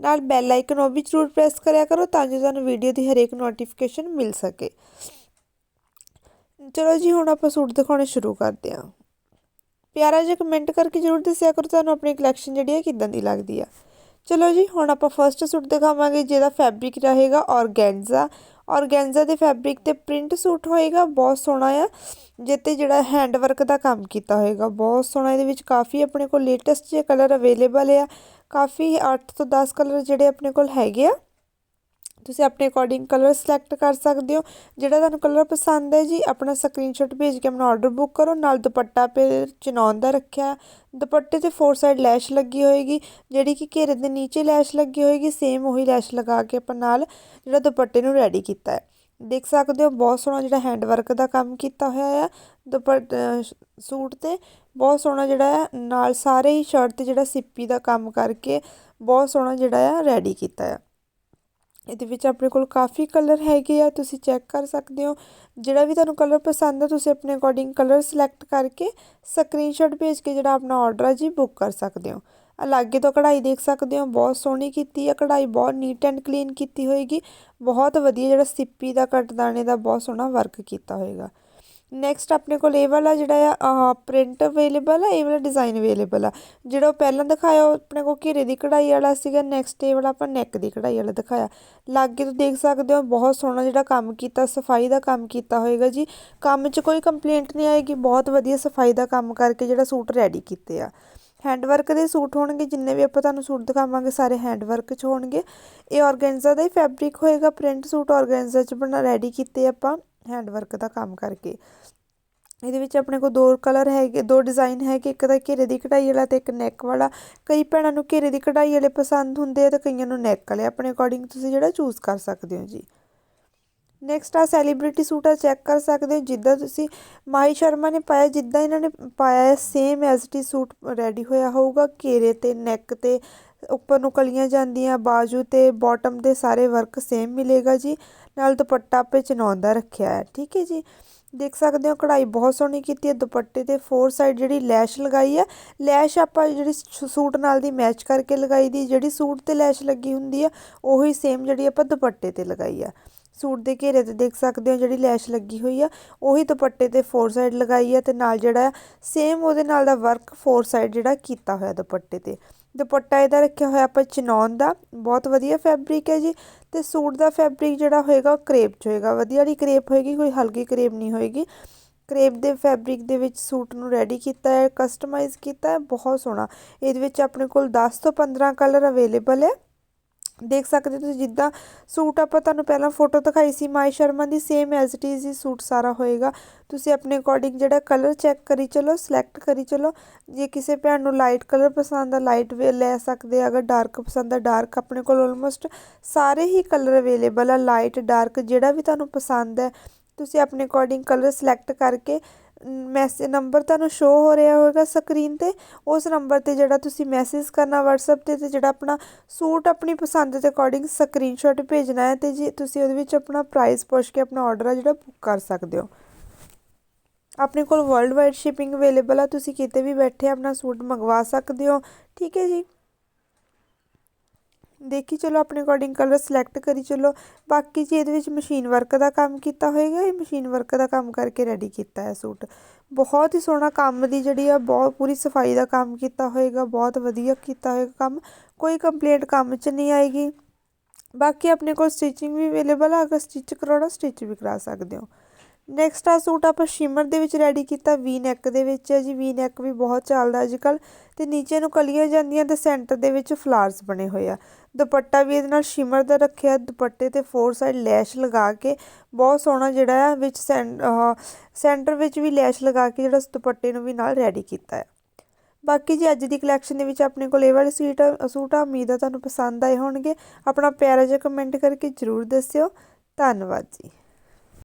ਨਾਲ bell icon ਉਹ ਵੀ ਜ਼ਰੂਰ ਪ੍ਰੈਸ ਕਰਿਆ ਕਰੋ ਤਾਂ ਜੋ ਤੁਹਾਨੂੰ ਵੀਡੀਓ ਦੀ ਹਰੇਕ ਨੋਟੀਫਿਕੇਸ਼ਨ ਮਿਲ ਸਕੇ। ਚਲੋ ਜੀ, ਹੁਣ ਆਪਾਂ ਸੂਟ ਦਿਖਾਉਣੇ ਸ਼ੁਰੂ ਕਰਦੇ ਹਾਂ। ਪਿਆਰਾ ਜਿਹਾ ਕਮੈਂਟ ਕਰਕੇ ਜ਼ਰੂਰ ਦੱਸਿਆ ਕਰੋ ਤੁਹਾਨੂੰ ਆਪਣੀ ਕਲੈਕਸ਼ਨ ਜਿਹੜੀ ਹੈ ਕਿਦਾਂ ਦੀ ਲੱਗਦੀ ਆ। ਚਲੋ ਜੀ, ਹੁਣ ਆਪਾਂ ਫਰਸਟ ਸੂਟ ਦਿਖਾਵਾਂਗੇ ਜਿਹਦਾ ਫੈਬਰਿਕ ਰਹੇਗਾ ਔਰਗੈਂਜ਼ਾ ਔਰਗੈਂਜ਼ਾ ਦੇ ਫੈਬਰਿਕ ਤੇ ਪ੍ਰਿੰਟ ਸੂਟ ਹੋਏਗਾ, ਬਹੁਤ ਸੋਹਣਾ ਆ। ਜਿੱਤੇ ਜਿਹੜਾ ਹੈਂਡ ਵਰਕ ਦਾ ਕੰਮ ਕੀਤਾ ਹੋਏਗਾ, ਬਹੁਤ ਸੋਹਣਾ। ਇਹਦੇ ਵਿੱਚ ਕਾਫੀ ਆਪਣੇ ਕੋਲ ਲੇਟੈਸਟ ਜੇ ਕਲਰ ਅਵੇਲੇਬਲ ਆ। ਕਾਫੀ 8 ਤੋਂ 10 ਕਲਰ ਜਿਹੜੇ ਆਪਣੇ ਕੋਲ ਹੈਗੇ ਆ। ਤੁਸੀਂ ਆਪਣੇ ਅਕੋਰਡਿੰਗ ਕਲਰ ਸਿਲੈਕਟ ਕਰ ਸਕਦੇ ਹੋ। ਜਿਹੜਾ ਤੁਹਾਨੂੰ ਕਲਰ ਪਸੰਦ ਹੈ ਜੀ, ਆਪਣਾ ਸਕਰੀਨਸ਼ਾਟ ਭੇਜ ਕੇ ਆਪਣਾ ਆਰਡਰ ਬੁੱਕ ਕਰੋ। ਨਾਲ ਦੁਪੱਟਾ ਪੇ ਚਨੌਨ ਦਾ ਰੱਖਿਆ ਦੁਪੱਟੇ ਤੇ ਫੋਰ ਸਾਈਡ ਲੈਸ਼ ਲੱਗੀ ਹੋਏਗੀ, ਜਿਹੜੀ ਕਿ ਘੇਰੇ ਦੇ ਨੀਚੇ ਲੈਸ਼ ਲੱਗੀ ਹੋਏਗੀ ਸੇਮ ਉਹੀ ਲੈਸ਼ ਲਗਾ ਕੇ ਆਪਾਂ ਨਾਲ ਜਿਹੜਾ ਦੁਪੱਟੇ ਨੂੰ ਰੈਡੀ ਕੀਤਾ ਹੈ। ਦੇਖ ਸਕਦੇ ਹੋ, ਬਹੁਤ ਸੋਹਣਾ ਜਿਹੜਾ ਹੈਂਡ ਵਰਕ ਦਾ ਕੰਮ ਕੀਤਾ ਹੋਇਆ ਆ ਦੁਪੱਟ ਸੂਟ ਤੇ। ਬਹੁਤ ਸੋਹਣਾ ਜਿਹੜਾ ਹੈ, ਨਾਲ ਸਾਰੇ ਹੀ ਸ਼ਰਟ ਤੇ ਜਿਹੜਾ ਸਿੱਪੀ ਦਾ ਕੰਮ ਕਰਕੇ ਬਹੁਤ ਸੋਹਣਾ ਜਿਹੜਾ ਆ ਰੈਡੀ ਕੀਤਾ ਆ। ਇਹਦੇ ਵਿੱਚ ਆਪਣੇ ਕੋਲ ਕਾਫੀ ਕਲਰ ਹੈਗੇ ਆ, ਤੁਸੀਂ ਚੈੱਕ ਕਰ ਸਕਦੇ ਹੋ। ਜਿਹੜਾ ਵੀ ਤੁਹਾਨੂੰ ਕਲਰ ਪਸੰਦ ਆ, ਤੁਸੀਂ ਆਪਣੇ ਅਕੋਰਡਿੰਗ ਕਲਰ ਸਿਲੈਕਟ ਕਰਕੇ ਸਕਰੀਨਸ਼ਾਟ ਭੇਜ ਕੇ ਜਿਹੜਾ ਆਪਣਾ ਆਰਡਰ ਆ ਜੀ ਬੁੱਕ ਕਰ ਸਕਦੇ ਹੋ। ਅਲੱਗੇ ਤੋਂ ਕਢਾਈ ਦੇਖ ਸਕਦੇ ਹੋ, ਬਹੁਤ ਸੋਹਣੀ ਕੀਤੀ ਆ ਕਢਾਈ, ਬਹੁਤ ਨੀਟ ਐਂਡ ਕਲੀਨ ਕੀਤੀ ਹੋਏਗੀ। ਬਹੁਤ ਵਧੀਆ ਜਿਹੜਾ ਸਿੱਪੀ ਦਾ, ਕਟਦਾਣੇ ਦਾ ਬਹੁਤ ਸੋਹਣਾ ਵਰਕ ਕੀਤਾ ਹੋਏਗਾ। ਨੈਕਸਟ ਆਪਣੇ ਕੋਲ ਇਹ ਵਾਲਾ ਜਿਹੜਾ ਆ ਪ੍ਰਿੰਟ ਅਵੇਲੇਬਲ ਆ, ਇਹ ਵਾਲਾ ਡਿਜ਼ਾਈਨ ਅਵੇਲੇਬਲ ਆ। ਜਿਹੜਾ ਉਹ ਪਹਿਲਾਂ ਦਿਖਾਇਆ, ਉਹ ਆਪਣੇ ਕੋਲ ਘੇਰੇ ਦੀ ਕਢਾਈ ਵਾਲਾ ਸੀਗਾ ਨੈਕਸਟ ਇਹ ਵਾਲਾ ਆਪਾਂ ਨੈਕ ਦੀ ਕਢਾਈ ਵਾਲਾ ਦਿਖਾਇਆ। ਲਾਗੇ ਤੋਂ ਦੇਖ ਸਕਦੇ ਹੋ, ਬਹੁਤ ਸੋਹਣਾ ਜਿਹੜਾ ਕੰਮ ਕੀਤਾ, ਸਫ਼ਾਈ ਦਾ ਕੰਮ ਕੀਤਾ ਹੋਏਗਾ ਜੀ। ਕੰਮ 'ਚ ਕੋਈ ਕੰਪਲੇਂਟ ਨਹੀਂ ਆਏਗੀ, ਬਹੁਤ ਵਧੀਆ ਸਫ਼ਾਈ ਦਾ ਕੰਮ ਕਰਕੇ ਜਿਹੜਾ ਸੂਟ ਰੈਡੀ ਕੀਤੇ ਆ। ਹੈਂਡਵਰਕ ਦੇ ਸੂਟ ਹੋਣਗੇ, ਜਿੰਨੇ ਵੀ ਆਪਾਂ ਤੁਹਾਨੂੰ ਸੂਟ ਦਿਖਾਵਾਂਗੇ, ਸਾਰੇ ਹੈਂਡਵਰਕ 'ਚ ਹੋਣਗੇ। ਇਹ ਆਰਗੈਂਜ਼ਾ ਦਾ ਹੀ ਫੈਬਰਿਕ ਹੋਏਗਾ ਪ੍ਰਿੰਟ ਸੂਟ ਆਰਗੈਂਜ਼ਾ 'ਚ ਬਣਾ ਰੈਡੀ ਕੀਤੇ ਆਪਾਂ। ਹੈਂਡ ਵਰਕ ਦਾ ਕੰਮ ਕਰਕੇ। ਇਹਦੇ ਵਿੱਚ ਆਪਣੇ ਕੋਲ ਦੋ ਕਲਰ ਹੈਗੇ, ਦੋ ਡਿਜ਼ਾਈਨ ਹੈਗੇ, ਇੱਕ ਤਾਂ ਘੇਰੇ ਦੀ ਕਢਾਈ ਵਾਲਾ ਤੇ ਇੱਕ ਨੈਕ ਵਾਲਾ। ਕਈ ਭੈਣਾਂ ਨੂੰ ਘੇਰੇ ਦੀ ਕਢਾਈ ਵਾਲੇ ਪਸੰਦ ਹੁੰਦੇ ਆ ਤੇ ਕਈਆਂ ਨੂੰ ਨੈਕ ਵਾਲੇ। ਆਪਣੇ ਅਕੋਰਡਿੰਗ ਤੁਸੀਂ ਜਿਹੜਾ ਚੂਜ਼ ਕਰ ਸਕਦੇ ਹੋ ਜੀ। ਨੈਕਸਟ ਆ ਸੈਲੀਬ੍ਰਿਟੀ ਸੂਟ ਆ ਚੈੱਕ ਕਰ ਸਕਦੇ ਹੋ। ਜਿੱਦਾਂ ਤੁਸੀਂ ਮਾਈ ਸ਼ਰਮਾ ਨੇ ਪਾਇਆ, ਜਿੱਦਾਂ ਇਹਨਾਂ ਨੇ ਪਾਇਆ ਹੈ same as the suit ready ਹੋਇਆ ਹੋਊਗਾ, ਘੇਰੇ ਤੇ ਨੈਕ ਤੇ। ਉੱਪਰ ਨੂੰ ਕਲੀਆਂ ਜਾਂਦੀਆਂ ਬਾਜੂ ਤੇ ਬਾਟਮ ਦੇ ਸਾਰੇ ਵਰਕ ਸੇਮ ਮਿਲੇਗਾ ਜੀ। ਨਾਲ ਦੁਪੱਟਾ ਪੇ ਚਨਾਉਂਦਾ ਰੱਖਿਆ ਹੈ। ਠੀਕ ਹੈ ਜੀ। ਦੇਖ ਸਕਦੇ ਹੋ ਕਢਾਈ ਬਹੁਤ ਸੋਹਣੀ ਕੀਤੀ ਹੈ। ਦੁਪੱਟੇ ਤੇ ਫੋਰ ਸਾਈਡ ਜਿਹੜੀ ਲੈਸ਼ ਲਗਾਈ ਹੈ। ਲੈਸ਼ ਆਪਾਂ ਜਿਹੜੀ ਸੂਟ ਨਾਲ ਦੀ ਮੈਚ ਕਰਕੇ ਲਗਾਈ ਦੀ, ਜਿਹੜੀ ਸੂਟ ਤੇ ਲੈਸ਼ ਲੱਗੀ ਹੁੰਦੀ ਆ ਉਹੀ ਸੇਮ ਜਿਹੜੀ ਆਪਾਂ ਦੁਪੱਟੇ ਤੇ ਲਗਾਈ ਆ ਸੂਟ ਦੇ ਘੇਰੇ ਤੇ ਦੇਖ ਸਕਦੇ ਹੋ ਜਿਹੜੀ ਲੈਸ਼ ਲੱਗੀ ਹੋਈ ਆ, ਉਹੀ ਦੁਪੱਟੇ ਤੇ ਫੋਰ ਸਾਈਡ ਲਗਾਈ ਆ ਤੇ ਨਾਲ ਜਿਹੜਾ ਸੇਮ ਉਹਦੇ ਨਾਲ ਦਾ ਵਰਕ ਫੋਰ ਸਾਈਡ ਜਿਹੜਾ ਕੀਤਾ ਹੋਇਆ ਦੁਪੱਟੇ ਤੇ। ਦੁਪੱਟਾ ਇਹਦਾ ਰੱਖਿਆ ਹੋਇਆ ਆਪਾਂ ਚਨੌਨ ਦਾ, ਬਹੁਤ ਵਧੀਆ ਫੈਬਰਿਕ ਹੈ ਜੀ ਤੇ ਸੂਟ ਦਾ ਫੈਬਰਿਕ ਜਿਹੜਾ ਹੋਏਗਾ ਉਹ ਕਰੇਪ ਚ ਹੋਏਗਾ। ਵਧੀਆ ਵਾਲੀ ਕਰੇਪ ਹੋਏਗੀ, ਕੋਈ ਹਲਕੀ ਕਰੇਪ ਨਹੀਂ ਹੋਏਗੀ। ਕਰੇਪ ਦੇ ਫੈਬਰਿਕ ਦੇ ਵਿੱਚ ਸੂਟ ਨੂੰ ਰੈਡੀ ਕੀਤਾ ਹੈ ਕਸਟਮਾਈਜ਼ ਕੀਤਾ ਹੈ, ਬਹੁਤ ਸੋਹਣਾ। ਇਹਦੇ ਵਿੱਚ ਆਪਣੇ ਕੋਲ 10 ਤੋਂ 15 ਕਲਰ ਅਵੇਲੇਬਲ ਹੈ। ਦੇਖ ਸਕਦੇ ਹੋ ਤੁਸੀਂ ਜਿੱਦਾਂ ਸੂਟ ਆਪਾਂ ਤੁਹਾਨੂੰ ਪਹਿਲਾਂ ਫੋਟੋ ਦਿਖਾਈ ਸੀ, ਮਾਈ ਸ਼ਰਮਾ ਦੀ ਸੇਮ ਐਜ਼ ਇਟ ਇਜ਼ ਹੀ ਸੂਟ ਸਾਰਾ ਹੋਏਗਾ। ਤੁਸੀਂ ਆਪਣੇ ਅਕੋਰਡਿੰਗ ਜਿਹੜਾ ਕਲਰ ਚੈੱਕ ਕਰੀ ਚਲੋ ਸਿਲੈਕਟ ਕਰੀ ਚਲੋ। ਜੇ ਕਿਸੇ ਭੈਣ ਨੂੰ ਲਾਈਟ ਕਲਰ ਪਸੰਦ ਆ ਲਾਈਟ ਵੇ ਲੈ ਸਕਦੇ ਅਗਰ ਡਾਰਕ ਪਸੰਦ ਆ ਡਾਰਕ ਆਪਣੇ ਕੋਲ ਆਲਮੋਸਟ ਸਾਰੇ ਹੀ ਕਲਰ ਅਵੇਲੇਬਲ ਆ ਲਾਈਟ ਡਾਰਕ ਜਿਹੜਾ ਵੀ ਤੁਹਾਨੂੰ ਪਸੰਦ ਹੈ, ਤੁਸੀਂ ਆਪਣੇ ਅਕੋਰਡਿੰਗ ਕਲਰ ਸਿਲੈਕਟ ਕਰਕੇ ਮੈਸੇਜ ਨੰਬਰ ਤੁਹਾਨੂੰ ਸ਼ੋ ਹੋ ਰਿਹਾ ਹੋਵੇਗਾ ਸਕਰੀਨ ਤੇ, ਉਸ ਨੰਬਰ ਤੇ ਜਿਹੜਾ ਤੁਸੀਂ ਮੈਸੇਜ ਕਰਨਾ WhatsApp ਤੇ ਤੇ ਜਿਹੜਾ ਆਪਣਾ ਸੂਟ ਆਪਣੀ ਪਸੰਦ ਦੇ ਅਕੋਰਡਿੰਗ ਸਕਰੀਨਸ਼ਾਟ ਭੇਜਣਾ ਹੈ, ਤੇ ਜੀ ਤੁਸੀਂ ਉਹਦੇ ਵਿੱਚ ਆਪਣਾ ਪ੍ਰਾਈਸ ਪੁੱਛ ਕੇ ਆਪਣਾ ਆਰਡਰ ਆ ਜਿਹੜਾ ਬੁੱਕ ਕਰ ਸਕਦੇ ਹੋ। ਆਪਣੇ ਕੋਲ ਵਰਲਡ ਵਾਈਡ ਸ਼ਿਪਿੰਗ ਅਵੇਲੇਬਲ ਆ, ਤੁਸੀਂ ਕਿਤੇ ਵੀ ਬੈਠੇ ਆਪਣਾ ਸੂਟ ਮੰਗਵਾ ਸਕਦੇ ਹੋ, ਠੀਕ ਹੈ ਜੀ? ਦੇਖੀ, ਚਲੋ ਆਪਣੇ ਅਕੋਰਡਿੰਗ ਕਲਰ ਸਿਲੈਕਟ ਕਰੀ, ਚਲੋ। ਬਾਕੀ ਜੀ ਇਹਦੇ ਵਿੱਚ ਮਸ਼ੀਨ ਵਰਕ ਦਾ ਕੰਮ ਕੀਤਾ ਹੋਏਗਾ, ਇਹ ਮਸ਼ੀਨ ਵਰਕ ਦਾ ਕੰਮ ਕਰਕੇ ਰੈਡੀ ਕੀਤਾ ਹੈ ਸੂਟ ਬਹੁਤ ਹੀ ਸੋਹਣਾ ਕੰਮ ਦੀ ਜਿਹੜੀ ਆ, ਬਹੁਤ ਪੂਰੀ ਸਫ਼ਾਈ ਦਾ ਕੰਮ ਕੀਤਾ ਹੋਏਗਾ, ਬਹੁਤ ਵਧੀਆ ਕੀਤਾ ਹੋਏਗਾ ਕੰਮ। ਕੋਈ ਕੰਪਲੇਂਟ ਕੰਮ 'ਚ ਨਹੀਂ ਆਏਗੀ। ਬਾਕੀ ਆਪਣੇ ਕੋਲ ਸਟਿਚਿੰਗ ਵੀ ਅਵੇਲੇਬਲ ਆ, ਅਗਰ ਸਟਿਚ ਕਰਾਉਣਾ ਸਟਿਚ ਵੀ ਕਰਾ ਸਕਦੇ ਹੋ। ਨੈਕਸਟ ਆ ਸੂਟ ਆਪਾਂ ਸ਼ਿਮਰ ਦੇ ਵਿੱਚ ਰੈਡੀ ਕੀਤਾ ਵੀ ਨੈਕ ਦੇ ਵਿੱਚ ਹੈ ਜੀ। ਵੀ ਨੈਕ ਵੀ ਬਹੁਤ ਚੱਲਦਾ ਅੱਜ ਕੱਲ ਤੇ ਨੀਚੇ ਨੂੰ ਕਲੀਆਂ ਜਾਂਦੀਆਂ ਤੇ ਸੈਂਟਰ ਦੇ ਵਿੱਚ ਫਲਾਰਸ ਬਣੇ ਹੋਏ ਆ। ਦੁਪੱਟਾ ਵੀ ਇਹਦੇ ਨਾਲ ਸ਼ਿਮਰ ਦਾ ਰੱਖਿਆ, ਦੁਪੱਟੇ ਤੇ ਫੋਰ ਸਾਈਡ ਲੈਸ਼ ਲਗਾ ਕੇ ਬਹੁਤ ਸੋਹਣਾ ਜਿਹੜਾ ਆ ਵਿੱਚ ਸੈਂਟਰ ਵਿੱਚ ਵੀ ਲੈਸ਼ ਲਗਾ ਕੇ ਜਿਹੜਾ ਦੁਪੱਟੇ ਨੂੰ ਵੀ ਨਾਲ ਰੈਡੀ ਕੀਤਾ ਹੈ ਬਾਕੀ ਜੀ ਅੱਜ ਦੀ ਕਲੈਕਸ਼ਨ ਦੇ ਵਿੱਚ ਆਪਣੇ ਕੋਲ ਇਹ ਵਾਲੇ ਸੂਟ ਸੂਟ ਆ, ਉਮੀਦ ਆ ਤੁਹਾਨੂੰ ਪਸੰਦ ਆਏ ਹੋਣਗੇ। ਆਪਣਾ ਪਿਆਰਾ ਜਿਹਾ ਕਮੈਂਟ ਕਰਕੇ ਜਰੂਰ ਦੱਸਿਓ। ਧੰਨਵਾਦ ਜੀ।